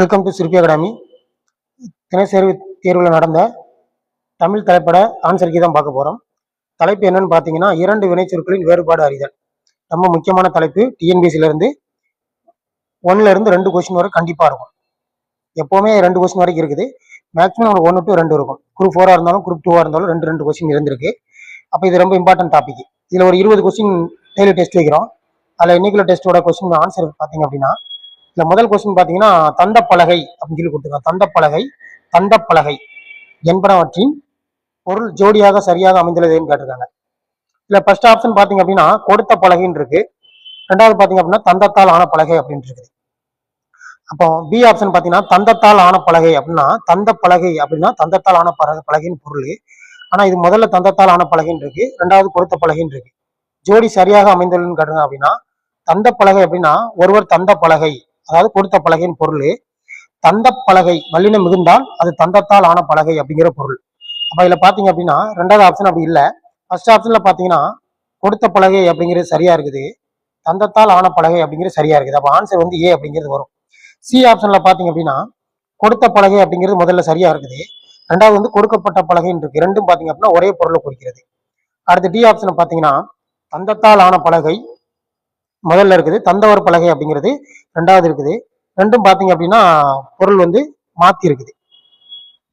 Welcome to Sirpi academy தினசரி தேர்வில் நடந்த தமிழ் தலைப்பட ஆன்சர் கீ தான் பார்க்க போகிறோம் தலைப்பு என்னன்னு பார்த்தீங்கன்னா இரண்டு வினைச்சொற்களின் வேறுபாடு அறிதல். ரொம்ப முக்கியமான தலைப்பு. டிஎன்பிஎஸ்சில இருந்து இருந்து ரெண்டு கொஸ்டின் வரை கண்டிப்பாக இருக்கும். எப்போவுமே ரெண்டு கொஸ்டின் வரைக்கும் இருக்குது. மேக்ஸிமம் உங்களுக்கு ஒன்று டு ரெண்டு இருக்கும். குரூப் ஃபோராக இருந்தாலும் குரூப் டூவாக இருந்தாலும் ரெண்டு ரெண்டு கொஸ்டின் இருந்திருக்கு. அப்போ இது ரொம்ப இம்பார்ட்டன்ட் டாபிக் இதில் ஒரு இருபது கொஸ்டின் டெய்லி டெஸ்ட் வைக்கிறோம். அதில் இன்னைக்குள்ள டெஸ்ட்டோட கொஸ்டின் ஆன்சர் பார்த்தீங்க அப்படின்னா இதுல முதல் கொஸ்டின் பாத்தீங்கன்னா தந்தப்பலகை அப்படின்னு சொல்லி கொடுத்துருக்காங்க. தந்தப்பலகை தந்தப்பலகை என்பனவற்றின் பொருள் ஜோடியாக சரியாக அமைந்துள்ளதுன்னு கேட்டிருக்காங்க. இதுல ஃபர்ஸ்ட் ஆப்ஷன் பாத்தீங்க அப்படின்னா கொடுத்த பலகைன்னு இருக்கு. ரெண்டாவது பாத்தீங்க அப்படின்னா தந்தத்தால் ஆன பலகை அப்படின்னு இருக்குது. அப்போ பி ஆப்ஷன் பாத்தீங்கன்னா தந்தத்தால் ஆன பலகை அப்படின்னா தந்த பலகை அப்படின்னா தந்தத்தால் ஆன பலகை பலகைன்னு பொருள். ஆனா இது முதல்ல தந்தத்தால் ஆன பலகைன்னு இருக்கு. ரெண்டாவது கொடுத்த பலகைன்னு இருக்கு. ஜோடி சரியாக அமைந்துள்ளதுன்னு கேட்டுங்க அப்படின்னா தந்த பலகை அப்படின்னா ஒருவர் தந்த பலகை அதாவது கொடுத்த பலகையின் பொருள். தந்த பலகை வல்லினம் மிகுந்தால் அது தந்தத்தால் ஆன பலகை அப்படிங்கிற பொருள். அப்ப இதுல பாத்தீங்க அப்படின்னா ரெண்டாவது ஆப்ஷன் அப்படி இல்லை. ஃபர்ஸ்ட் ஆப்ஷன்ல பாத்தீங்கன்னா கொடுத்த பலகை அப்படிங்கிறது சரியா இருக்குது. தந்தத்தால் ஆன பலகை அப்படிங்கிறது சரியா இருக்குது. அப்ப ஆன்சர் வந்து ஏ அப்படிங்கிறது வரும். சி ஆப்ஷன்ல பாத்தீங்க அப்படின்னா கொடுத்த பலகை அப்படிங்கிறது முதல்ல சரியா இருக்குது. ரெண்டாவது வந்து கொடுக்கப்பட்ட பலகைன்னு இருக்கு. ரெண்டும் பாத்தீங்க அப்படின்னா ஒரே பொருளை குறிக்கிறது. அடுத்து டி ஆப்ஷன் பாத்தீங்கன்னா தந்தத்தால் ஆன பலகை முதல்ல இருக்குது. தந்தவர் பலகை அப்படிங்கிறது ரெண்டாவது இருக்குது. ரெண்டும் பார்த்தீங்க அப்படின்னா பொருள் வந்து மாத்தி இருக்குது.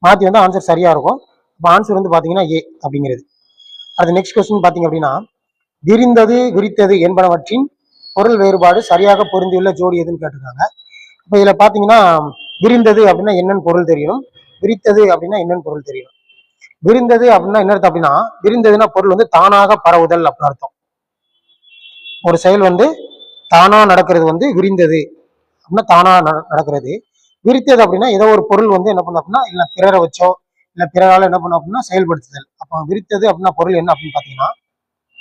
மாத்தி வந்து ஆன்சர் சரியா இருக்கும். இப்போ ஆன்சர் வந்து பார்த்தீங்கன்னா ஏ அப்படிங்கிறது. அடுத்து நெக்ஸ்ட் கொஸ்டின் பார்த்தீங்க அப்படின்னா விரிந்தது விரித்தது என்பனவற்றின் பொருள் வேறுபாடு சரியாக பொருந்தியுள்ள ஜோடி எதுன்னு கேட்டிருக்காங்க. இப்போ இதில் பார்த்தீங்கன்னா விரிந்தது அப்படின்னா என்னென்னு பொருள் தெரியணும். விரித்தது அப்படின்னா என்னென்னு பொருள் தெரியணும். விரிந்தது அப்படின்னா என்ன அர்த்தம் அப்படின்னா விரிந்ததுன்னா பொருள் வந்து தானாக பரவுதல் அப்படின்னு அர்த்தம். ஒரு செயல் வந்து தானா நடக்கிறது வந்து விரிந்தது. அப்படின்னா தானா நட- நடக்கிறது. விரித்தது அப்படின்னா ஏதோ ஒரு பொருள் வந்து என்ன பண்ணும் அப்படின்னா இல்லை பிறரை வச்சோ இல்லை பிறரால் என்ன பண்ணும் அப்படின்னா செயல்படுத்துதல். அப்போ விரித்தது அப்படின்னா பொருள் என்ன அப்படின்னு பார்த்தீங்கன்னா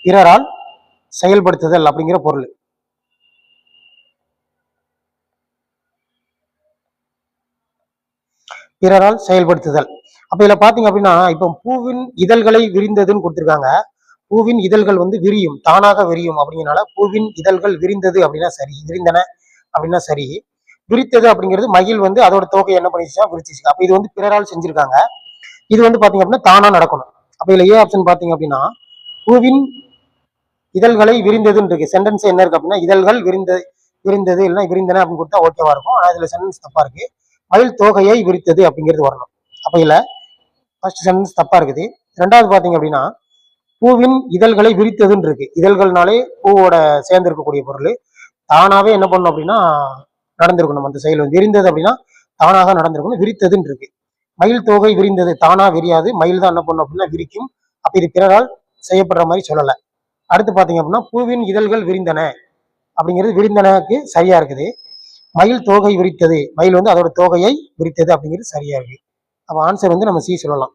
பிறரால் செயல்படுத்துதல் அப்படிங்கிற பொருள். பிறரால் செயல்படுத்துதல். அப்ப இதுல பாத்தீங்க அப்படின்னா இப்போ பூவின் இதழ்களை விரிந்ததுன்னு கொடுத்திருக்காங்க. பூவின் இதழ்கள் வந்து விரியும் தானாக விரியும் அப்படிங்கிறனால பூவின் இதழ்கள் விரிந்தது அப்படின்னா சரி விரிந்தன அப்படின்னா சரி. விரித்தது அப்படிங்கிறது மகிழ் வந்து அதோட தோகை என்ன பண்ணிச்சுன்னா விரிச்சிச்சு. அப்ப இது வந்து பிறரால் செஞ்சிருக்காங்க. இது வந்து பாத்தீங்க அப்படின்னா தானா நடக்கணும். அப்ப இதுல ஏ ஆப்ஷன் பாத்தீங்க அப்படின்னா பூவின் இதழ்களை விரிந்ததுன்னு இருக்கு. சென்டென்ஸ் என்ன இருக்கு அப்படின்னா இதழ்கள் விரிந்த விரிந்தது இல்லைன்னா விரிந்தன அப்படின்னு கொடுத்தா ஓகேவா இருக்கும். ஆனால் இதில் சென்டென்ஸ் தப்பா இருக்கு. மயில் தோகையை விரித்தது அப்படிங்கிறது வரணும். அப்ப இதுல ஃபர்ஸ்ட் சென்டென்ஸ் தப்பா இருக்குது. ரெண்டாவது பாத்தீங்க அப்படின்னா பூவின் இதழ்களை விரித்ததுன்னு இருக்கு இதழ்கள்னாலே பூவோட சேர்ந்து இருக்கக்கூடிய பொருள். தானாவே என்ன பண்ணணும் அப்படின்னா நடந்திருக்கணும் அந்த செயல் வந்து விரிந்தது அப்படின்னா தானாக நடந்திருக்கணும் விரித்ததுன்னு இருக்கு மயில் தோகை விரிந்தது தானா விரியாது. மயில் தான் என்ன பண்ணும் அப்படின்னா விரிக்கும். அப்ப இது பிறரால் செய்யப்படுற மாதிரி சொல்லலை. அடுத்து பார்த்தீங்க அப்படின்னா பூவின் இதழ்கள் விரிந்தன அப்படிங்கிறது விரிந்தனக்கு சரியா இருக்குது. மயில் தோகை விரித்தது. மயில் வந்து அதோட தோகையை விரித்தது அப்படிங்கிறது சரியா இருக்கு. அப்போ ஆன்சர் வந்து நம்ம சி சொல்லலாம்.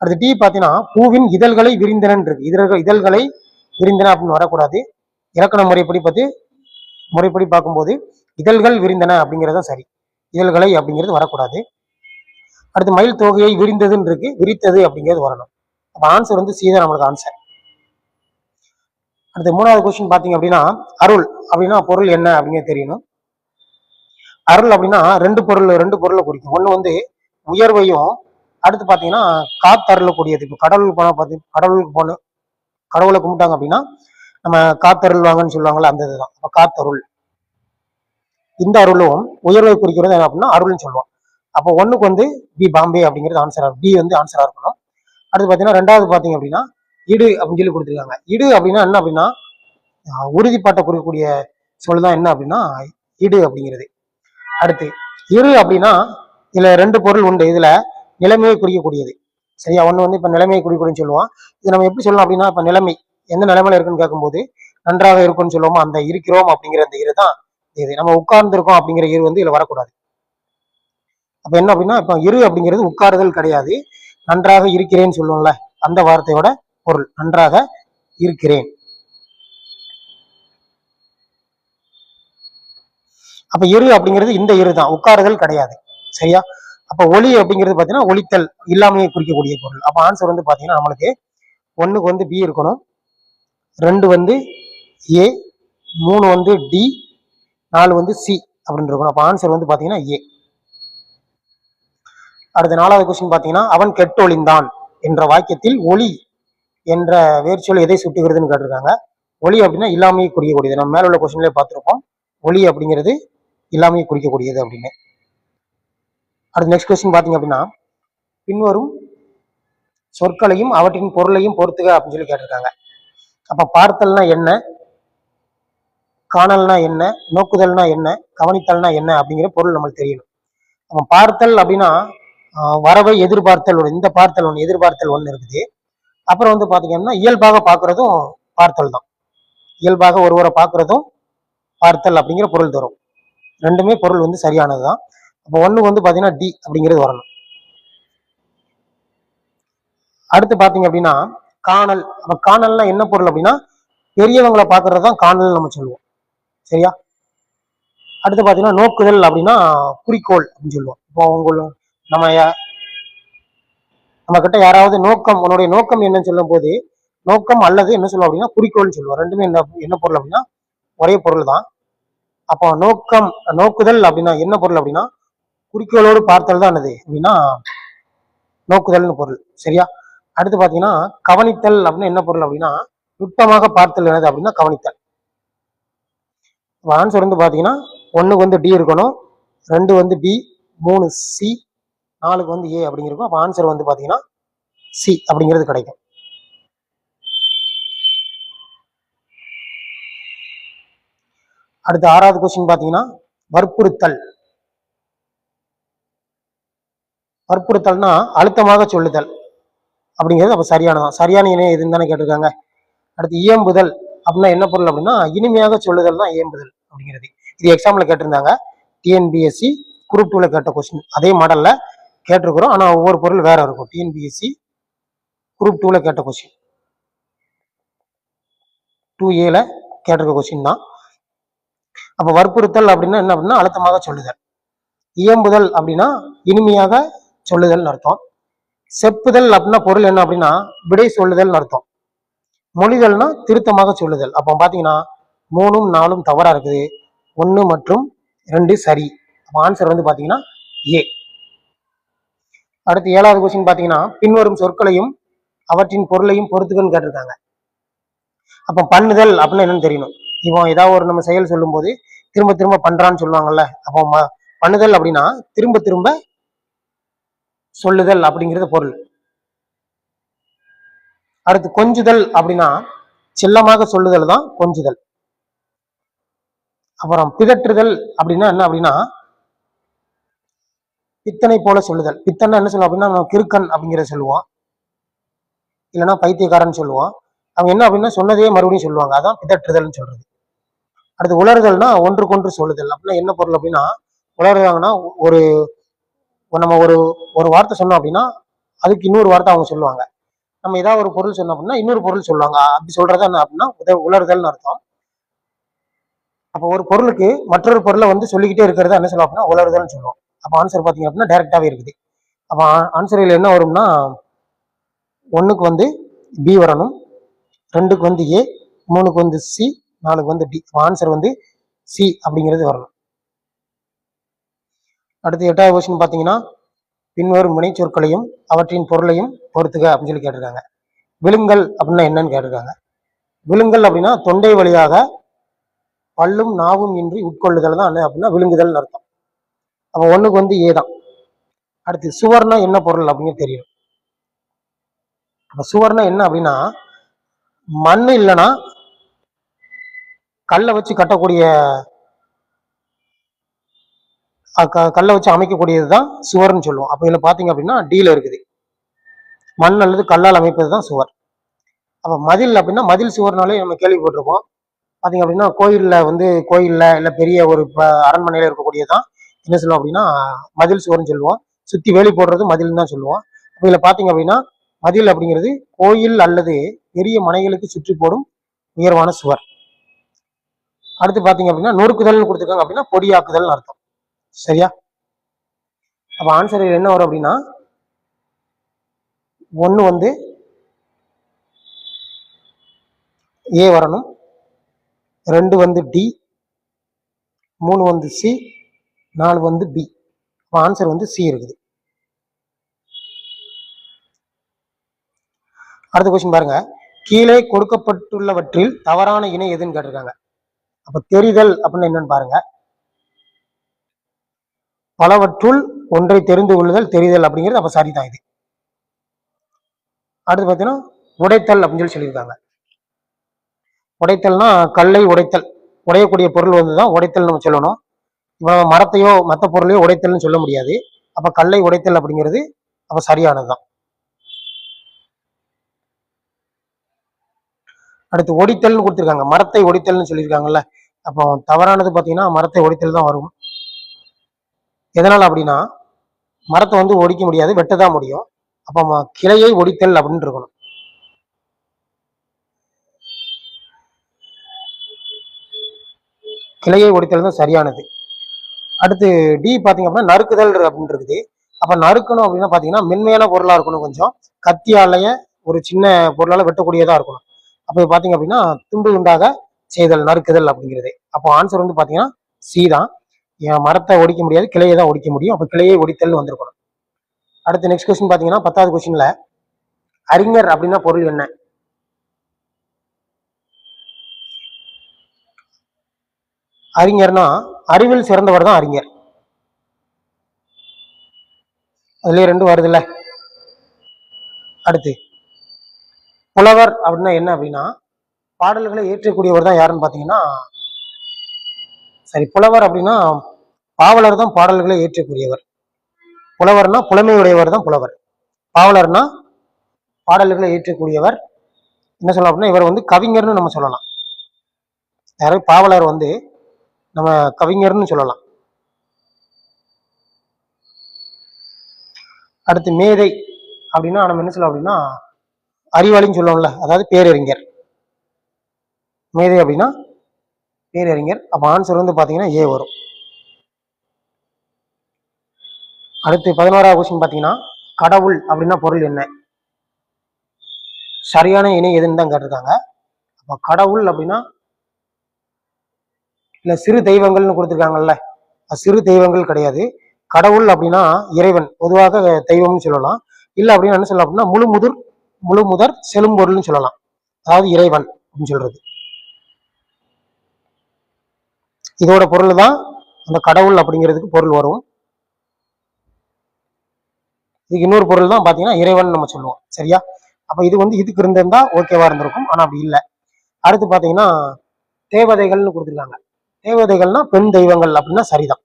அடுத்து டி பார்த்தீங்கன்னா பூவின் இதழ்களை விரிந்தனன் இருக்கு. இதழ்கள் இதழ்களை விரிந்தன அப்படின்னு வரக்கூடாது. இலக்கண முறைப்படி பார்த்து முறைப்படி பார்க்கும்போது இதழ்கள் விரிந்தன அப்படிங்கிறது சரி. இதழ்களை அப்படிங்கிறது வரக்கூடாது. அடுத்து மயில் தொகையை விரிந்ததுன்னு இருக்கு. விரித்தது அப்படிங்கிறது வரணும். அப்போ ஆன்சர் வந்து சீதா நம்மளோட நம்மளுக்கு ஆன்சர் அடுத்து மூணாவது கொஸ்டின் பார்த்தீங்க அப்படின்னா அருள் அப்படின்னா பொருள் என்ன அப்படிங்கிறது தெரியணும். அருள் அப்படின்னா ரெண்டு பொருள் ரெண்டு பொருளை குறிக்கும். ஒன்று வந்து உயர்வையும் அடுத்து பாத்தீங்கன்னா காத்தருளக்கூடியது இப்போ கடவுளுக்கு போனால் பார்த்து கடவுளுக்கு போன கடவுளை கும்பிட்டாங்க அப்படின்னா நம்ம காத்தருள்வாங்கன்னு சொல்லுவாங்கல்ல அந்த இதுதான். அப்ப காத்தருள் இந்த அருளும் உயர்வை குறிக்கிறது என்ன அப்படின்னா அருள்னு சொல்லுவோம். அப்போ ஒண்ணுக்கு வந்து பி பாம்பே அப்படிங்கிறது ஆன்சரா பி வந்து ஆன்சரா இருக்கணும். அடுத்து பார்த்தீங்கன்னா ரெண்டாவது பார்த்தீங்க அப்படின்னா இடு அப்படின்னு சொல்லி கொடுத்துருக்காங்க. இடு அப்படின்னா என்ன அப்படின்னா உறுதிப்பாட்டை குறிக்கக்கூடிய சொல் தான் என்ன அப்படின்னா இடு அப்படிங்கிறது. அடுத்து இரு அப்படின்னா இதுல ரெண்டு பொருள் உண்டு. இதுல நிலைமையை குறிக்கக்கூடியது. சரியா? ஒண்ணு வந்து இப்ப நிலைமையை குறிக்கூடன்னு சொல்லுவோம். இது நம்ம எப்படி சொல்லலாம் அப்படின்னா இப்ப நிலைமை எந்த நிலைமையில இருக்குன்னு கேட்கும்போது நன்றாக இருக்கும்னு சொல்லுவோமோ? அந்த இருக்கிறோம் அப்படிங்கிற அந்த இரு தான் இது. நம்ம உட்கார்ந்துருக்கோம் அப்படிங்கிற இரு வந்து இதில் வரக்கூடாது. அப்ப என்ன அப்படின்னா இப்போ இரு அப்படிங்கிறது உட்காருதல் கிடையாது. நன்றாக இருக்கிறேன்னு சொல்லுவோம்ல அந்த வார்த்தையோட பொருள். நன்றாக இருக்கிறேன். அப்ப இரு அப்படிங்கிறது இந்த இரு தான். உட்காருதல் கிடையாது. சரியா? அப்ப ஒளி அப்படிங்கிறது பாத்தீங்கன்னா ஒளித்தல் இல்லாமையை குறிக்கக்கூடிய பொருள். அப்ப ஆன்சர் வந்து பாத்தீங்கன்னா நம்மளுக்கு ஒண்ணுக்கு வந்து பி இருக்கணும். ரெண்டு வந்து ஏ மூணு வந்து டி நாலு வந்து சி அப்படின்னு இருக்கணும். அப்ப ஆன்சர் வந்து பாத்தீங்கன்னா ஏ அடுத்த நாலாவது கொஸ்டின் பாத்தீங்கன்னா அவன் கெட்டொழிந்தான் என்ற வாக்கியத்தில் ஒளி என்ற வேர்ச்சொல் எதை சுட்டுகிறதுன்னு கேட்டிருக்காங்க. ஒளி அப்படின்னா இல்லாமையை குறிக்கக்கூடியது. நம்ம மேல உள்ள கொஸ்டின்லேயே பார்த்துருப்போம். ஒளி அப்படிங்கிறது இல்லாமையை குறிக்கக்கூடியது அப்படின்னு. அடுத்து நெக்ஸ்ட் கொஸ்டின் பார்த்தீங்க அப்படின்னா பின்வரும் சொற்களையும் அவற்றின் பொருளையும் பொறுத்துக அப்படின்னு சொல்லி கேட்டிருக்காங்க. அப்ப பார்த்தல்னா என்ன? காணல்னா என்ன? நோக்குதல்னா என்ன? கவனித்தல்னா என்ன? அப்படிங்கிற பொருள் நம்மளுக்கு தெரியணும். நம்ம பார்த்தல் அப்படின்னா வரவை எதிர்பார்த்தல் ஒன்று இந்த பார்த்தல் ஒன்று எதிர்பார்த்தல் ஒன்று இருக்குது. அப்புறம் வந்து பார்த்தீங்கன்னா இயல்பாக பார்க்கறதும் பார்த்தல் தான். இயல்பாக ஒருவரை பார்க்கறதும் பார்த்தல் அப்படிங்கிற பொருள் தரும். ரெண்டுமே பொருள் வந்து சரியானது தான் அப்போ ஒன்று வந்து பாத்தீங்கன்னா டி அப்படிங்கிறது வரணும். அடுத்து பாத்தீங்க அப்படின்னா காணல். அப்போ காணல்னா என்ன பொருள் அப்படின்னா பெரியவங்களை பார்க்கறது தான் காணல் நம்ம சொல்லுவோம். சரியா? அடுத்து பாத்தீங்கன்னா நோக்குதல் அப்படின்னா குறிக்கோள் அப்படின்னு சொல்லுவோம். இப்போ உங்கள நம்ம நம்ம கிட்ட யாராவது நோக்கம் உன்னுடைய நோக்கம் என்னன்னு சொல்லும் போது நோக்கம் அல்லது என்ன சொல்லுவோம் அப்படின்னா குறிக்கோள்னு சொல்லுவோம். ரெண்டுமே என்ன என்ன பொருள் அப்படின்னா ஒரே பொருள் தான் அப்போ நோக்கம் நோக்குதல் அப்படின்னா என்ன பொருள் அப்படின்னா குறிக்கோளோடு பார்த்தல் தான் அது அப்படின்னா நோக்குதல்னு பொருள். சரியா? அடுத்து பாத்தீங்கன்னா கவனித்தல் அப்படின்னு என்ன பொருள் அப்படின்னா நுட்பமாக பார்த்தல் என்னது அப்படின்னா கவனித்தல். ஆன்சர் வந்து பாத்தீங்கன்னா ஒண்ணுக்கு வந்து டி இருக்கணும் ரெண்டு வந்து பி மூணு சி நாலுக்கு வந்து ஏ அப்படிங்கிறக்கும் அப்போ ஆன்சர் வந்து பாத்தீங்கன்னா சி அப்படிங்கிறது கிடைக்கும். அடுத்து ஆறாவது கொஸ்டின் பாத்தீங்கன்னா வற்புறுத்தல். வற்புறுத்தல்னா அழுத்தமாக சொல்லுதல். அப்படிங்கிறது அப்போ சரியானதான் சரியான இணையம் எதுன்னு தானே கேட்டிருக்காங்க. அடுத்து இயம்புதல் அப்படின்னா என்ன பொருள் அப்படின்னா இனிமையாக சொல்லுதல் தான் இயம்புதல் அப்படிங்கிறது. இது எக்ஸாம்ல கேட்டிருந்தாங்க. டிஎன்பிஎஸ்சி குரூப் டூல கேட்ட கொஸ்டின் அதே மாடல்ல கேட்டிருக்கிறோம். ஆனால் ஒவ்வொரு பொருள் வேற இருக்கும். டிஎன்பிஎஸ்சி குரூப் டூல கேட்ட கொஸ்டின் டூ ஏல கேட்டிருக்க கொஸ்டின் தான். அப்போ வற்புறுத்தல் அப்படின்னா என்ன அப்படின்னா அழுத்தமாக சொல்லுதல். இயம்புதல் அப்படின்னா இனிமையாக சொல்லுதல்னு அர்த்தம். செப்புதல் அப்படின்னா பொருள் என்ன அப்படின்னா விடை சொல்லுதல்னு அர்த்தம். மொழிதல்னா திருத்தமாக சொல்லுதல். அப்போ பாத்தீங்கன்னா மூணும் நாலும் தவறா இருக்குது. ஒன்று மற்றும் ரெண்டு சரி. அப்போ ஆன்சர் வந்து பாத்தீங்கன்னா ஏ. அடுத்து ஏழாவது கொஸ்டின் பாத்தீங்கன்னா பின்வரும் சொற்களையும் அவற்றின் பொருளையும் பொறுத்துக்கன்னு கேட்டிருக்காங்க. அப்போ பண்ணுதல் அப்படின்னா என்னன்னு தெரியணும். இவன் ஏதாவது ஒரு நம்ம செயல் சொல்லும்போது திரும்ப திரும்ப பண்றான்னு சொல்லுவாங்கல்ல அப்போ பண்ணுதல் அப்படின்னா திரும்ப திரும்ப சொல்லுதல் அப்படிங்கிறது பொருள். அடுத்து கொஞ்சுதல் அப்படின்னா செல்லமாக சொல்லுதல் தான் கொஞ்சுதல். அப்புறம் பிதற்றுதல் அப்படின்னா என்ன அப்படின்னா பித்தனை போல சொல்லுதல். பித்தனை என்ன சொல்லுவோம் அப்படின்னா நம்ம கிறுக்கன் அப்படிங்கிறத சொல்லுவோம். இல்லைன்னா பைத்தியக்காரன் சொல்லுவோம். அவங்க என்ன அப்படின்னா சொன்னதே மறுபடியும் சொல்லுவாங்க. அதான் பிதற்றுதல்னு சொல்றது. அடுத்து உலறுதல்னா ஒன்றுக்கொன்று சொல்லுதல் அப்படின்னா என்ன பொருள் அப்படின்னா உளறுதாங்கன்னா ஒரு நம்ம ஒரு ஒரு வார்த்தை சொன்னோம் அப்படின்னா அதுக்கு இன்னொரு வார்த்தை அவங்க சொல்லுவாங்க. நம்ம ஏதாவது ஒரு பொருள் சொன்னோம் அப்படின்னா இன்னொரு பொருள் சொல்லுவாங்க. அப்படி சொல்றது என்ன அப்படின்னா உத- உளறுதல்னு அர்த்தம். அப்போ ஒரு பொருளுக்கு மற்றொரு பொருளை வந்து சொல்லிக்கிட்டே இருக்கிறத என்ன சொல்லுவோம் அப்படின்னா உலருதல்னு சொல்லுவோம். அப்போ ஆன்சர் பார்த்தீங்க அப்படின்னா டேரெக்டாகவே இருக்குது. அப்போ ஆன்சரில் என்ன வரும்னா ஒன்றுக்கு வந்து பி வரணும் ரெண்டுக்கு வந்து ஏ மூணுக்கு வந்து சி நாலுக்கு வந்து டி ஆன்சர் வந்து சி அப்படிங்கிறது வரணும். அடுத்து எட்டாவது கொஸ்டின் பார்த்தீங்கன்னா பின்வரும் வினைச்சொற்களையும் அவற்றின் பொருளையும் பொறுத்துக அப்படின்னு சொல்லி கேட்டிருக்காங்க. விழுங்கல் அப்படின்னா என்னன்னு கேட்டிருக்காங்க. விழுங்கல் அப்படின்னா தொண்டை வழியாக பல்லும் நாவும் இன்றி உட்கொள்ளுதல் தான் அப்படின்னா விழுங்குதல்னு அர்த்தம். அப்போ ஒன்றுக்கு வந்து ஏ தான். அடுத்து சுவர்னா என்ன பொருள் அப்படிங்கிறது தெரியும். அப்போ சுவர்னா என்ன அப்படின்னா மண் இல்லைன்னா கல்லை வச்சு கட்டக்கூடிய கல்லை வச்சு அமைக்கக்கூடியது தான் சுவர்னு சொல்லுவோம். அப்போ இதில் பார்த்தீங்க அப்படின்னா டீல இருக்குது. மண் அல்லது கல்லால் அமைப்பது தான் சுவர். அப்போ மதில் அப்படின்னா மதில் சுவர்னாலே நம்ம கேள்விப்பட்டிருப்போம். பார்த்தீங்க அப்படின்னா கோயிலில் வந்து கோயிலில் இல்லை பெரிய ஒரு அரண்மனையில் இருக்கக்கூடியது தான் என்ன சொல்லுவோம் அப்படின்னா மதில் சுவர்னு சொல்லுவோம். சுற்றி வேலி போடுறது மதில்னு தான் சொல்லுவோம். அப்போ இதில் பார்த்தீங்க அப்படின்னா மதில் அப்படிங்கிறது கோயில் அல்லது பெரிய மனைகளுக்கு சுற்றி போடும் உயர்வான சுவர். அடுத்து பார்த்தீங்க அப்படின்னா நொறுக்குதல்னு கொடுத்துருக்காங்க அப்படின்னா பொடியாக்குதல்னு அர்த்தம். சரியா? அப்போ ஆன்சர் என்ன வரும் அப்படின்னா ஒன்று வந்து ஏ வரணும் ரெண்டு வந்து டி மூணு வந்து சி நாலு வந்து பி அப்போ ஆன்சர் வந்து சி இருக்குது. அடுத்த கொஸ்டின் பாருங்க. கீழே கொடுக்கப்பட்டுள்ளவற்றில் தவறான இணை எதுன்னு கேட்டிருக்காங்க. அப்போ தெரிதல் அப்படின்னு என்னன்னு பாருங்க. பலவற்றுள் ஒன்றை தெரிந்து கொள்ளுதல் தெரிதல் அப்படிங்கிறது அப்ப சரிதான் இது. அடுத்து பார்த்தீங்கன்னா உடைத்தல் அப்படின்னு சொல்லி சொல்லியிருக்காங்க. உடைத்தல்னா கல்லை உடைத்தல். உடையக்கூடிய பொருள் வந்து தான் உடைத்தல் நம்ம சொல்லணும். இப்போ மரத்தையோ மற்ற பொருளையோ உடைத்தல்னு சொல்ல முடியாது. அப்ப கல்லை உடைத்தல் அப்படிங்கிறது அப்ப சரியானதுதான். அடுத்து ஒடித்தல்னு கொடுத்துருக்காங்க. மரத்தை ஒடித்தல்னு சொல்லியிருக்காங்கல்ல. அப்போ தவறானது பார்த்தீங்கன்னா மரத்தை ஒடித்தல் தான் வரும். எதனால் அப்படின்னா மரத்தை வந்து ஒடிக்க முடியாது வெட்டதான் முடியும். அப்போ ம- கிளையை ஒடித்தல் அப்படின்னு இருக்கணும். கிளையை ஒடித்தல் தான் சரியானது. அடுத்து டி பார்த்தீங்க அப்படின்னா நறுக்குதல் அப்படின்னு இருக்குது. அப்போ நறுக்கணும் அப்படின்னா பார்த்தீங்கன்னா மென்மையான பொருளாக இருக்கணும் கொஞ்சம். கத்தியாலேயே ஒரு சின்ன பொருளால் வெட்டக்கூடியதாக இருக்கணும். அப்போ பார்த்தீங்க அப்படின்னா துண்டு துண்டாக செய்தல் நறுக்குதல் அப்படிங்கிறது. அப்போ ஆன்சர் வந்து பார்த்தீங்கன்னா சி தான். மரத்தை ஒடிக்க முடியாது கிளையை தான் ஒடிக்க முடியும். அப்போ கிளையை ஒடித்தல் வந்திருக்கணும். அடுத்து நெக்ஸ்ட் கொஸ்டின் பார்த்தீங்கன்னா பத்தாவது கொஸ்டின்ல அறிஞர் அப்படின்னா பொருள் என்ன? அறிஞர்னா அறிவில் சிறந்தவர் தான் அறிஞர். அதுலேயே ரெண்டு வருதுல்ல. அடுத்து புலவர் அப்படின்னா என்ன அப்படின்னா பாடல்களை ஏற்றக்கூடியவர் தான் யாருன்னு பார்த்தீங்கன்னா சரி புலவர் அப்படின்னா பாவலர் தான் பாடல்களை ஏற்றக்கூடியவர் புலவர்னா புலமையுடையவர் தான் புலவர். பாவலர்னா பாடல்களை ஏற்றக்கூடியவர் என்ன சொல்லலாம் அப்படின்னா இவர் வந்து கவிஞர்னு நம்ம சொல்லலாம். யாராவது பாவலர் வந்து நம்ம கவிஞர்னு சொல்லலாம். அடுத்து மேதை அப்படின்னா நம்ம என்ன சொல்லலாம் அப்படின்னா அறிவாளின்னு சொல்லுவோம்ல அதாவது பேரறிஞர். மேதை அப்படின்னா பேரறிஞர். அப்போ ஆன்சர் வந்து பார்த்தீங்கன்னா ஏ வரும். அடுத்து பதினோராவது கொஸ்டின் பார்த்தீங்கன்னா கடவுள் அப்படின்னா பொருள் என்ன? சரியான இணை எதுன்னு தான் கேட்டிருக்காங்க. அப்போ கடவுள் அப்படின்னா இல்ல சிறு தெய்வங்கள்னு கொடுத்துருக்காங்கல்ல. சிறு தெய்வங்கள் கிடையாது. கடவுள் அப்படின்னா இறைவன். பொதுவாக தெய்வம்னு சொல்லலாம். இல்ல அப்படின்னா என்ன சொல்லலாம் அப்படின்னா முழு முதிர் முழு முதற் செலும்பொருள்னு சொல்லலாம். அதாவது இறைவன் அப்படின்னு சொல்றது. இதோட பொருள் தான் அந்த கடவுள் அப்படிங்கிறதுக்கு பொருள் வரும். இதுக்கு இன்னொரு பொருள் தான் பாத்தீங்கன்னா இறைவன் நம்ம சொல்லுவோம். சரியா? அப்ப இது வந்து இதுக்கு இருந்திருந்தா ஓகேவா இருந்திருக்கும். ஆனா அப்படி இல்லை. அடுத்து பாத்தீங்கன்னா தேவதைகள்னு கொடுத்துருக்காங்க. தேவதைகள்னா பெண் தெய்வங்கள் அப்படின்னா சரிதான்.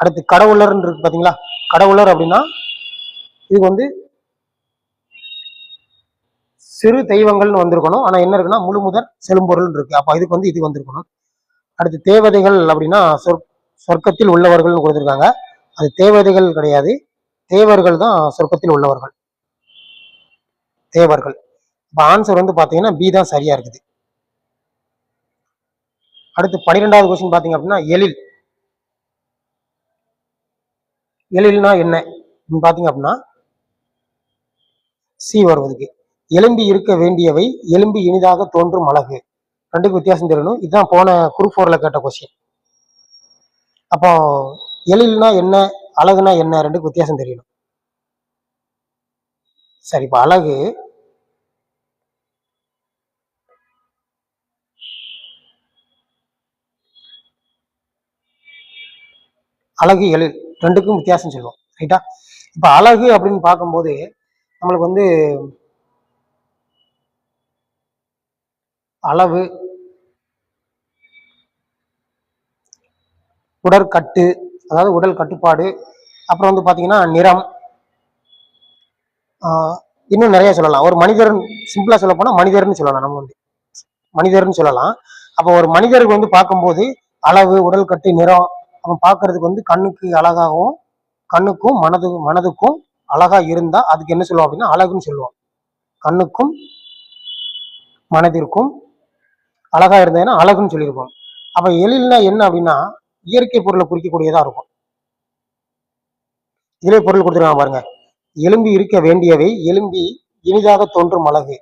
அடுத்து கடவுளர்னு இருக்கு பாத்தீங்களா? கடவுளர் அப்படின்னா இதுக்கு வந்து சிறு தெய்வங்கள்னு வந்திருக்கணும். ஆனா என்ன இருக்குன்னா முழு முதற் செழும்பொருள் இருக்கு. அப்போ இதுக்கு வந்து இது வந்திருக்கணும். அடுத்து தேவதைகள் அப்படின்னா சொற் சொர்க்கத்தில் உள்ளவர்கள்னு கொடுத்துருக்காங்க. அது தேவதைகள் கிடையாது. தேவர்கள் தான் சொர்க்கத்தில் உள்ளவர்கள். தேவர்கள். இப்போ ஆன்சர் வந்து பார்த்தீங்கன்னா பி தான் சரியா இருக்குது. அடுத்து பன்னிரெண்டாவது கொஸ்டின் பார்த்தீங்க அப்படின்னா எழில். எழில்னா என்ன? பார்த்தீங்க அப்படின்னா சி வருவதுக்கு. எலும்பி இருக்க வேண்டியவை எலும்பி இனிதாக தோன்றும் அழகு. ரெண்டுக்கும் வித்தியாசம் தெரியணும். இதுதான் போன குரூப் ஃபோரில் கேட்ட கொஸ்டின் அப்போ எழில்னா என்ன அழகுனா என்ன ரெண்டுக்கு வித்தியாசம் தெரியணும். சரி இப்போ அழகு. அழகு எழில் ரெண்டுக்கும் வித்தியாசம் சொல்லுவோம். ரைட்டா இப்போ அழகு அப்படின்னு பார்க்கும்போது நம்மளுக்கு வந்து அளவு உடற்கட்டு அதாவது உடல் கட்டுப்பாடு அப்புறம் வந்து பார்த்தீங்கன்னா நிறம். இன்னும் நிறைய சொல்லலாம். ஒரு மனிதர் சிம்பிளா சொல்ல போனா மனிதர்னு சொல்லலாம் நம்ம வந்து. மனிதர்னு சொல்லலாம். அப்போ ஒரு மனிதருக்கு வந்து பார்க்கும்போது அளவு உடல் கட்டு நிறம் அவன் பார்க்கறதுக்கு வந்து கண்ணுக்கு அழகாகவும் கண்ணுக்கும் மனது மனதுக்கும் அழகா இருந்தா அதுக்கு என்ன சொல்லுவோம் அப்படின்னா அழகுன்னு சொல்லுவோம். கண்ணுக்கும் மனதிற்கும் அழகா இருந்ததுன்னா அழகுன்னு சொல்லியிருப்போம். அப்ப எழில்னா என்ன அப்படின்னா இயற்கை பொருளை குறிக்கக்கூடியதா இருக்கும். இதிலே பொருள் கொடுத்துருக்காங்க பாருங்க. எலும்பி இருக்க வேண்டியவை எலும்பி இனிதாக தோன்றும் அழகு.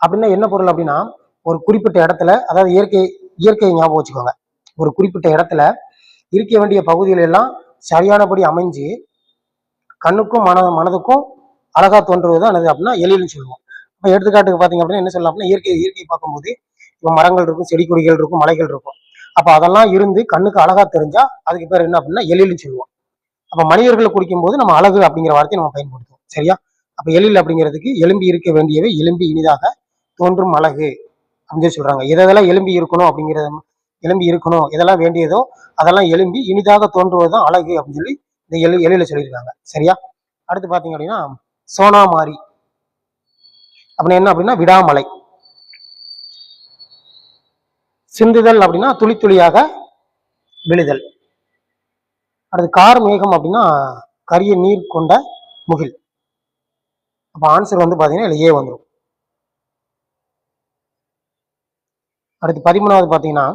அப்படின்னா என்ன பொருள் அப்படின்னா ஒரு குறிப்பிட்ட இடத்துல அதாவது இயற்கை இயற்கையை ஞாபகம் வச்சுக்கோங்க. ஒரு குறிப்பிட்ட இடத்துல இருக்க வேண்டிய பகுதிகள் எல்லாம் சரியானபடி அமைஞ்சு கண்ணுக்கும் மன மனதுக்கும் அழகா தோன்றுவது தான் என்னது அப்படின்னா எலின்னு சொல்லுவோம். இப்போ எடுத்துக்காட்டுக்கு பார்த்தீங்க அப்படின்னா என்ன சொல்லலாம் அப்படின்னா இயற்கை இயற்கை பார்க்கும்போது இப்போ மரங்கள் இருக்கும் செடி கொடிகள் இருக்கும் மலைகள் இருக்கும். அப்போ அதெல்லாம் இருந்து கண்ணுக்கு அழகா தெரிஞ்சா அதுக்கு பேர் என்ன அப்படின்னா எழில்னு சொல்லுவோம். அப்போ மனிதர்களை குடிக்கும்போது நம்ம அழகு அப்படிங்கிற வார்த்தையை நம்ம பயன்படுத்துவோம். சரியா? அப்போ எழில் அப்படிங்கிறதுக்கு எலும்பி இருக்க வேண்டியவை எலும்பி இனிதாக தோன்றும் அழகு அப்படின்னு சொல்லி சொல்றாங்க. எதெல்லாம் எலும்பி இருக்கணும் அப்படிங்கிறது எலும்பி இருக்கணும் எதெல்லாம் வேண்டியதோ அதெல்லாம் எலும்பி இனிதாக தோன்றுவதுதான் அழகு அப்படின்னு சொல்லி இந்த எழு எழில சொல்லியிருக்காங்க. சரியா? அடுத்து பாத்தீங்க அப்படின்னா சோனாமாரி. அப்படின்னு என்ன அப்படின்னா விடாமலை. சிந்துதல் அப்படின்னா துளி துளியாக விழுதல். அடுத்து கார் மேகம் அப்படின்னா கரிய நீர் கொண்ட முகில். அப்போ ஆன்சர் வந்து பார்த்தீங்கன்னா இதுல ஏ வந்துடும் அடுத்து பதிமூணாவது பார்த்தீங்கன்னா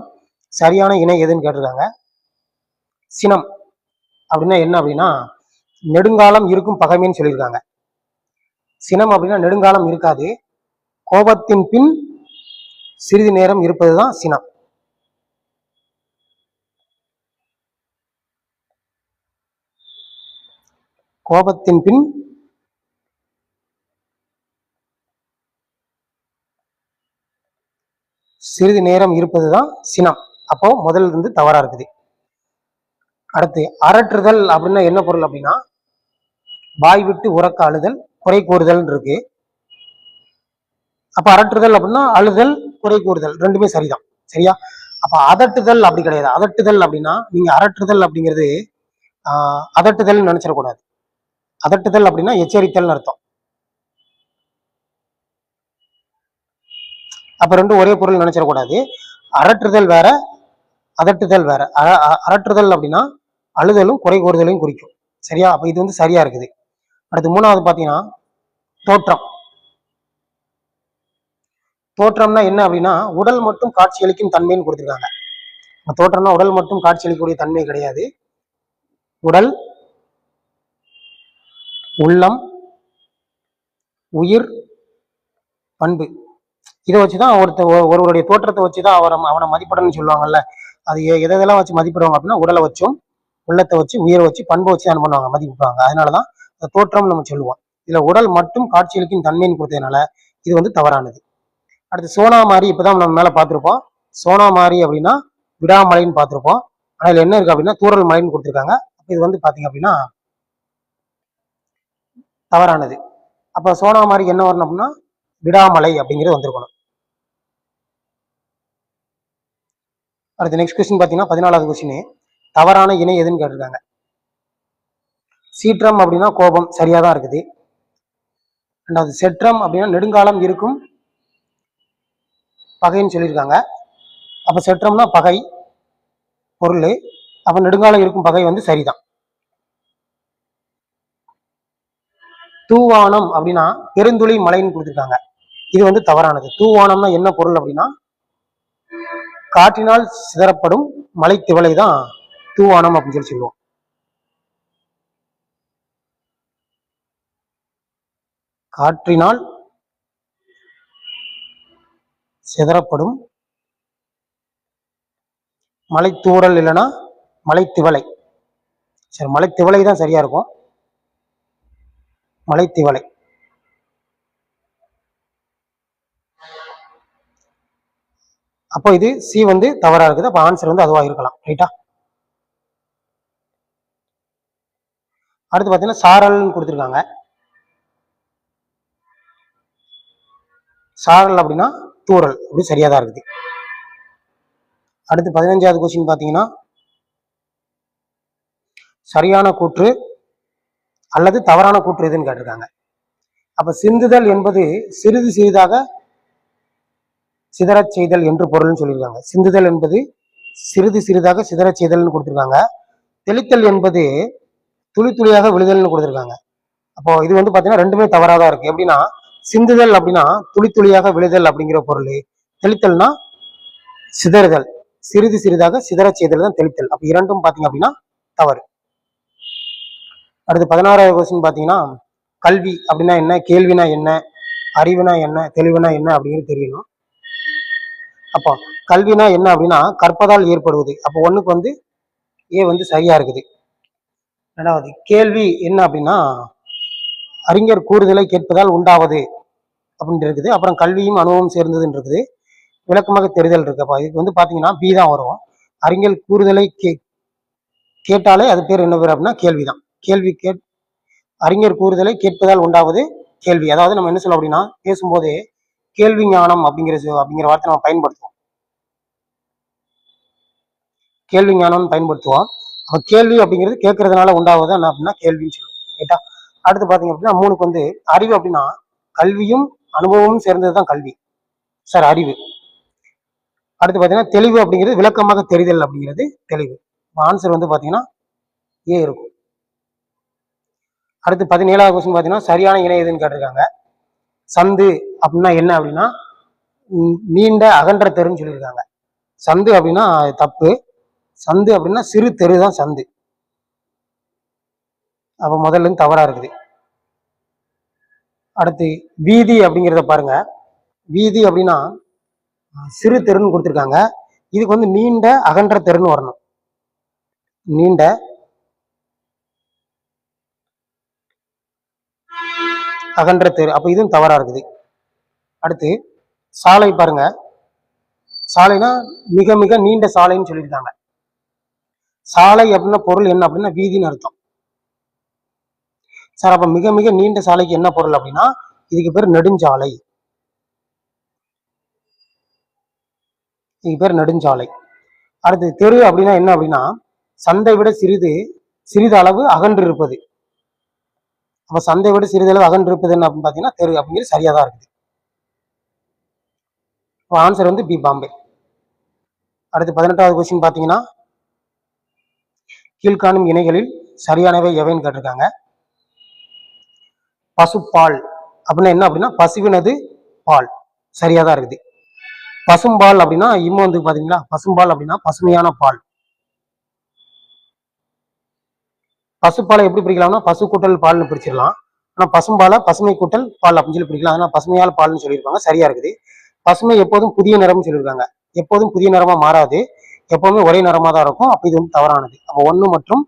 சரியான இணை எதுன்னு கேட்டிருக்காங்க. சினம் அப்படின்னா என்ன அப்படின்னா நெடுங்காலம் இருக்கும் பகைமைன்னு சொல்லியிருக்காங்க. சினம் அப்படின்னா நெடுங்காலம் இருக்காது. கோபத்தின் பின் சிறிது நேரம் இருப்பதுதான் சினா. கோபத்தின் பின் சிறிது நேரம் இருப்பதுதான் சினம் அப்போ முதல்ல இருந்து தவறா இருக்குது. அடுத்து அரற்றுதல் அப்படின்னா என்ன பொருள் அப்படின்னா வாய் விட்டு உறக்க அழுதல் குறை கூறுதல் இருக்கு. அப்ப அரற்றுதல் அப்படின்னா அழுதல் குறை கூறுதல் ரெண்டுமே சரிதான். சரியா? அப்ப அதட்டுதல் அப்படி கிடையாது. அதட்டுதல் அப்படின்னா நீங்க அரட்டுதல் அப்படிங்கிறது ஆஹ் அதட்டுதல் நினைச்சிடக்கூடாது அதட்டுதல் அப்படின்னா எச்சரித்தல் அர்த்தம். அப்ப ரெண்டும் ஒரே பொருள் நினைச்சிடக்கூடாது அரற்றுதல் வேற அதட்டுதல் வேற. அரட்டுதல் அ- அரற்றுதல் அப்படின்னா அழுதலும் குறை கூறுதலையும் குறிக்கும். சரியா? அப்ப இது வந்து சரியா இருக்குது. அடுத்து மூணாவது பாத்தீங்கன்னா தோற்றம். தோற்றம்னா என்ன அப்படின்னா உடல் மட்டும் காட்சியளிக்கும் தன்மைன்னு கொடுத்துருக்காங்க. தோற்றம்னா உடல் மட்டும் காட்சியளிக்கக்கூடிய தன்மை கிடையாது. உடல் உள்ளம் உயிர் பண்பு. இதை வச்சுதான் ஒருத்த ஒருவருடைய தோற்றத்தை வச்சுதான் அவரை அவனை மதிப்பிடணும்னு சொல்லுவாங்கல்ல. அது எ- எதெல்லாம் வச்சு மதிப்பிடுவாங்க அப்படின்னா உடலை வச்சும் உள்ளத்தை வச்சு உயிரை வச்சு பண்பை வச்சு தான் பண்ணுவாங்க மதிப்பிடுவாங்க. அதனாலதான் தோற்றம் நம்ம சொல்லுவோம். இதுல உடல் மட்டும் காட்சியளிக்கும் தன்மைன்னு கொடுத்ததுனால இது வந்து தவறானது. அடுத்து சோனாமாரி இப்போதான் நம்ம மேலே பார்த்துருப்போம். சோனா சோனாமாரி அப்படின்னா விடாமலைன்னு பார்த்துருப்போம். ஆனால் இதுல என்ன இருக்குது அப்படின்னா தூரல் மலைன்னு கொடுத்துருக்காங்க. அப்போ இது வந்து பார்த்தீங்க அப்படின்னா தவறானது. அப்ப சோனாமாரி என்ன வரணும் அப்படின்னா விடாமலை அப்படிங்கிறது வந்திருக்கணும். அடுத்து நெக்ஸ்ட் கொஸ்டின் பார்த்தீங்கன்னா பதினாலாவது கொஸ்டின் தவறான இணை எதுன்னு கேட்டிருக்காங்க. சீற்றம் அப்படின்னா கோபம் சரியாக தான் இருக்குது. ரெண்டாவது செற்றம் அப்படின்னா நெடுங்காலம் இருக்கும் பகைன்னு சொல்லியிருக்காங்க. அப்போ செற்றம்னா பகை பொருள். அப்போ நெடுங்காலம் இருக்கும் பகை வந்து சரிதான். தூவானம் அப்படின்னா பெருந்துளி மலைன்னு கொடுத்துருக்காங்க. இது வந்து தவறானது. தூவானம்னா என்ன பொருள் அப்படின்னா காற்றினால் சிதறப்படும் மலை திவலை தான் தூவானம் அப்படின்னு சொல்லி சொல்லுவோம். காற்றினால் சிதறப்படும். மலைத்தூறல் இல்லைன்னா மலைத்திவலை சரி மலைத்திவலை தான் சரியா இருக்கும். மலைத்திவலை அப்போ இது சி வந்து தவறா இருக்குது. அப்போ ஆன்சர் வந்து அதுவாக இருக்கலாம். ரைட்டா அடுத்து பார்த்தீங்கன்னா சாரல்னு கொடுத்துருக்காங்க. சாரல் அப்படின்னா தூறல் அப்படி சரியா தான் இருக்குது. அடுத்து பதினஞ்சாவது கொஸ்டின் பார்த்தீங்கன்னா சரியான கூற்று அல்லது தவறான கூற்று எதுன்னு கேட்டிருக்காங்க. அப்ப சிந்துதல் என்பது சிறிது சிறிதாக சிதறச் செய்தல் என்று பொருள்னு சொல்லியிருக்காங்க. சிந்துதல் என்பது சிறிது சிறிதாக சிதறச் செய்தல்னு கொடுத்துருக்காங்க. தெளித்தல் என்பது துளி துளியாக விழுதல்னு கொடுத்துருக்காங்க. அப்போ இது வந்து பாத்தீங்கன்னா ரெண்டுமே தவறாக தான் இருக்கு. எப்படின்னா சிந்துதல் அப்படின்னா துளி துளியாக விழுதல் அப்படிங்கிற பொருள். தெளித்தல்னா சிதறுதல். சிறிது சிறிதாக சிதறச் செய்தல் தான் தெளித்தல். அப்ப இரண்டும் பாத்தீங்க அப்படின்னா தவறு. அடுத்து பதினாறாவது கொஸ்டின் பாத்தீங்கன்னா கல்வி அப்படின்னா என்ன? கேள்வினா என்ன? அறிவுனா என்ன? தெளிவுனா என்ன அப்படிங்கிறது தெரியணும். அப்போ கல்வினா என்ன அப்படின்னா கற்பதால் ஏற்படுவது. அப்போ ஒண்ணுக்கு வந்து ஏ வந்து சரியா இருக்குது. ரெண்டாவது கேள்வி என்ன அப்படின்னா அறிஞர் கூறுதலை கேட்பதால் உண்டாவது. அப்படின்னு இருக்குது அப்புறம் கல்வியும் அனுபவம் சேர்ந்ததுன்னு இருக்குது விளக்கமாக தெரிதல் இருக்குப்பா இதுக்கு வந்து பார்த்தீங்கன்னா பி தான் வரும். அறிஞர் கூறுதலை கே கேட்டாலே அது பேர் என்ன பேர் அப்படின்னா கேள்விதான். கேள்வி கேட் அறிஞர் கூறுதலை கேட்பதால் உண்டாவது கேள்வி. அதாவது நம்ம என்ன சொல்ல அப்படின்னா பேசும்போதே கேள்வி ஞானம் அப்படிங்கிற அப்படிங்கிற வார்த்தை நம்ம பயன்படுத்துவோம். கேள்வி ஞானம்னு பயன்படுத்துவோம். அப்போ கேள்வி அப்படிங்கிறது கேட்கறதுனால உண்டாவது என்ன அப்படின்னா கேள்வின்னு சொல்லுவோம். ரைட்டா அடுத்து பார்த்தீங்க அப்படின்னா மூணுக்கு வந்து அறிவு அப்படின்னா கல்வியும் அனுபவமும் சேர்ந்தது தான் கல்வி. சார் அறிவு. அடுத்து பாத்தீங்கன்னா தெளிவு அப்படிங்கிறது விளக்கமாக தெரிதல் அப்படிங்கிறது தெளிவு. ஆன்சர் வந்து பாத்தீங்கன்னா ஏ இருக்கும். அடுத்து பதினேழாவது கொஸ்டின் பாத்தீங்கன்னா சரியான இணை எதுன்னு கேட்டிருக்காங்க. சந்து அப்படின்னா என்ன அப்படின்னா நீண்ட அகன்ற தெருன்னு சொல்லியிருக்காங்க. சந்து அப்படின்னா தப்பு. சந்து அப்படின்னா சிறு தெரு தான் சந்து. அப்ப முதல்ல இருந்து தவறா இருக்குது. அடுத்து வீதி அப்படிங்கிறத பாருங்க. வீதி அப்படின்னா சிறு தெருன்னு கொடுத்துருக்காங்க. இதுக்கு வந்து நீண்ட அகன்ற தெருன்னு வரணும். நீண்ட அகன்ற தெரு. அப்ப இதுவும் தவறா இருக்குது. அடுத்து சாலை பாருங்க. சாலைனா மிக மிக நீண்ட சாலைன்னு சொல்லியிருக்காங்க. சாலை அப்படின்னா பொருள் என்ன அப்படின்னா வீதின்னு அர்த்தம். சார் அப்ப மிக மிக நீண்ட சாலைக்கு என்ன பொருள் அப்படின்னா இதுக்கு பேர் நெடுஞ்சாலை. இதுக்கு பேர் நெடுஞ்சாலை. அடுத்து தெரு அப்படின்னா என்ன அப்படின்னா சந்தை விட சிறிது சிறிது அளவு அகன்று இருப்பது அப்ப சந்தை விட சிறிதளவு அகன்று இருப்பது என்ன அப்படின்னு பாத்தீங்கன்னா தெரு அப்படிங்கிறது சரியா தான் இருக்குது. ஆன்சர் வந்து பி பாம்பே. அடுத்து பதினெட்டாவது கொஸ்டின் பாத்தீங்கன்னா கீழ்காணும் இணைகளில் சரியானவை எவைன்னு கேட்டிருக்காங்க. பசுப்பால். அப்படின்னா என்ன அப்படின்னா பசுவினது பால். சரியா தான் இருக்குது. பசும்பால் அப்படின்னா இம்ம வந்து பாத்தீங்களா பசும்பால் அப்படின்னா பசுமையான பால். பசுப்பாலை எப்படி பிரிக்கலாம்னா பசு கூட்டல் பால்னு பிரிச்சிடலாம். ஆனா பசும்பாலை பசுமை கூட்டல் பால் அப்படின்னு சொல்லி பிரிக்கலாம். ஆனா பசுமையால் பால்னு சொல்லியிருப்பாங்க. சரியா இருக்குது. பசுமை எப்போதும் புதிய நிறம்னு சொல்லியிருக்காங்க. எப்போதும் புதிய நிறமா மாறாது. எப்பவுமே ஒரே நிறமா தான் இருக்கும். அப்ப இது வந்து தவறானது. அப்போ ஒன்னு மற்றும்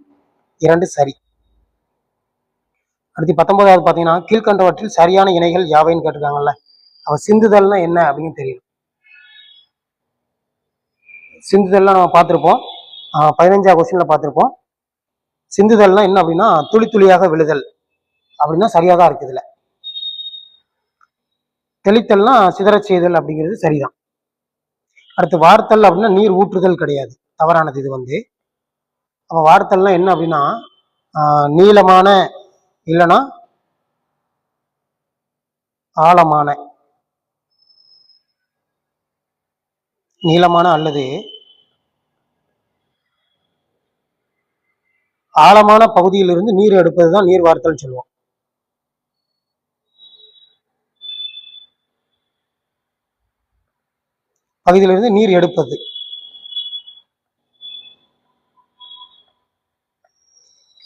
இரண்டு சரி. அடுத்து பத்தொன்பதாவது பார்த்தீங்கன்னா கீழ்கண்டவற்றில் சரியான இணைகள் யாவைன்னு கேட்டிருக்காங்கல்ல. அவ சிந்துதல்னா என்ன அப்படின்னு தெரியும் சிந்துதல்லாம் நம்ம பார்த்துருப்போம். பதினஞ்சாவது கொஸ்டின்ல பார்த்துருப்போம். சிந்துதல்னா என்ன அப்படின்னா துளி துளியாக விழுதல். அப்படின்னா சரியாக தான் இருக்குது இதில் தெளித்தல்னா சிதறச் செய்தல் அப்படிங்கிறது சரிதான். அடுத்து வார்த்தல் அப்படின்னா நீர் ஊற்றுதல் கிடையாது. தவறானது இது வந்து. அப்போ வார்த்தல்னா என்ன அப்படின்னா நீளமான இல்லைன்னா ஆழமான நீளமான அல்லது ஆழமான பகுதியிலிருந்து நீர் எடுப்பது தான் நீர் வார்த்தல் சொல்லுவோம். பகுதியிலிருந்து நீர் எடுப்பது.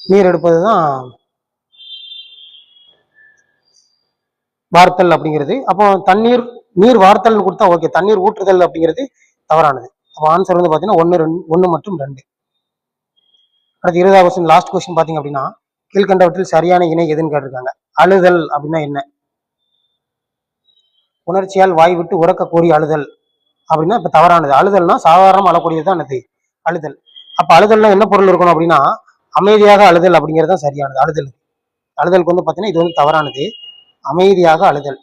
நீர் எடுப்பது தான் வார்த்தல் அப்படிங்கிறது. அப்போ தண்ணீர் நீர் வார்த்தல்னு கொடுத்தா ஓகே தண்ணீர் ஊற்றுதல் அப்படிங்கிறது தவறானது. அப்போ ஆன்சர் வந்து பார்த்தீங்கன்னா ஒன்று ரெண்டு ஒன்று மற்றும் ரெண்டு. அடுத்து இருபதாவது கொஸ்டின் லாஸ்ட் கொஸ்டின் பார்த்தீங்க அப்படின்னா கீழ்கண்டவற்றில் சரியான இணை எதுன்னு கேட்டிருக்காங்க. அழுதல் அப்படின்னா என்ன? உணர்ச்சியால் வாய் விட்டு உறக்க கோரி அழுதல் அப்படின்னா இப்போ தவறானது. அழுதல்னா சாதாரணமாக அழக்கூடியது தான் என்னது? அழுதல். அப்போ அழுதல்னா என்ன பொருள் இருக்கணும் அப்படின்னா அமைதியாக அழுதல் அப்படிங்கிறது தான் சரியானது. அழுதல். அழுதலுக்கு வந்து பார்த்தீங்கன்னா இது வந்து தவறானது. அமைதியாக அழுதல்.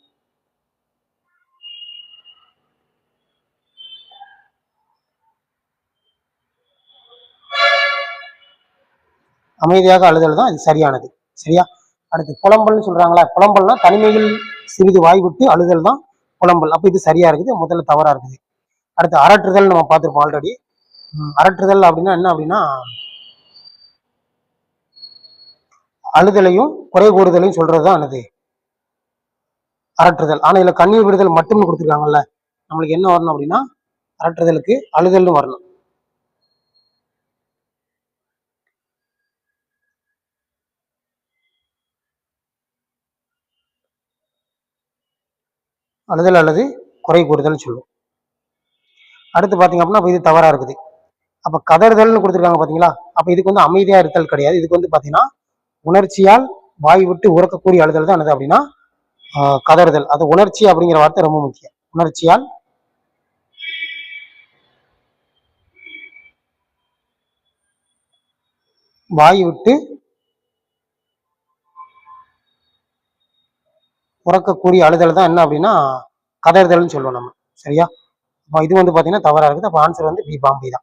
அமைதியாக அழுதல் தான் இது சரியானது. சரியா? அடுத்து புலம்பல்னு சொல்றாங்களா புலம்பல்னா தனிமையில் சிறிது வாய் விட்டு அழுதல் தான் புலம்பல். அப்ப இது சரியா இருக்குது முதல்ல தவறா இருக்குது. அடுத்து அரற்றுதல் நம்ம பார்த்துருப்போம் ஆல்ரெடி அரற்றுதல் அப்படின்னா என்ன அப்படின்னா அழுதலையும் குறை கூறுதலையும் சொல்றதுதான் என்னது? அரற்றுதல். ஆனா இதுல கண்ணீர் விடுதல் மட்டும்னு கொடுத்துருக்காங்கல்ல. நம்மளுக்கு என்ன வரணும் அப்படின்னா அரட்டுதலுக்கு அழுதல்னு வரணும். அழுதல் அல்லது குறை கூறுதல்னு சொல்லுவோம். அடுத்து பாத்தீங்க அப்படின்னா அப்ப இது தவறா இருக்குது. அப்போ கதறுதல்னு கொடுத்துருக்காங்க பாத்தீங்களா அப்போ இதுக்கு வந்து அமைதியா இருத்தல் கிடையாது. இதுக்கு வந்து பாத்தீங்கன்னா உணர்ச்சியால் வாய் விட்டு உறக்கக்கூடிய அழுதல் தான் என்னது அப்படின்னா கதறுதல். அது உணர்ச்சி அப்படிங்கிற வார்த்தை ரொம்ப முக்கியம். உணர்ச்சியால் வாய் விட்டு உறக்கக்கூடிய அழுதல் தான் என்ன அப்படின்னா கதறுதல்னு சொல்லுவோம் நம்ம. சரியா? இப்போ இது வந்து பார்த்தீங்கன்னா தவறாக இருக்குது. அப்போ ஆன்சர் வந்து பி பாம்பே தான்.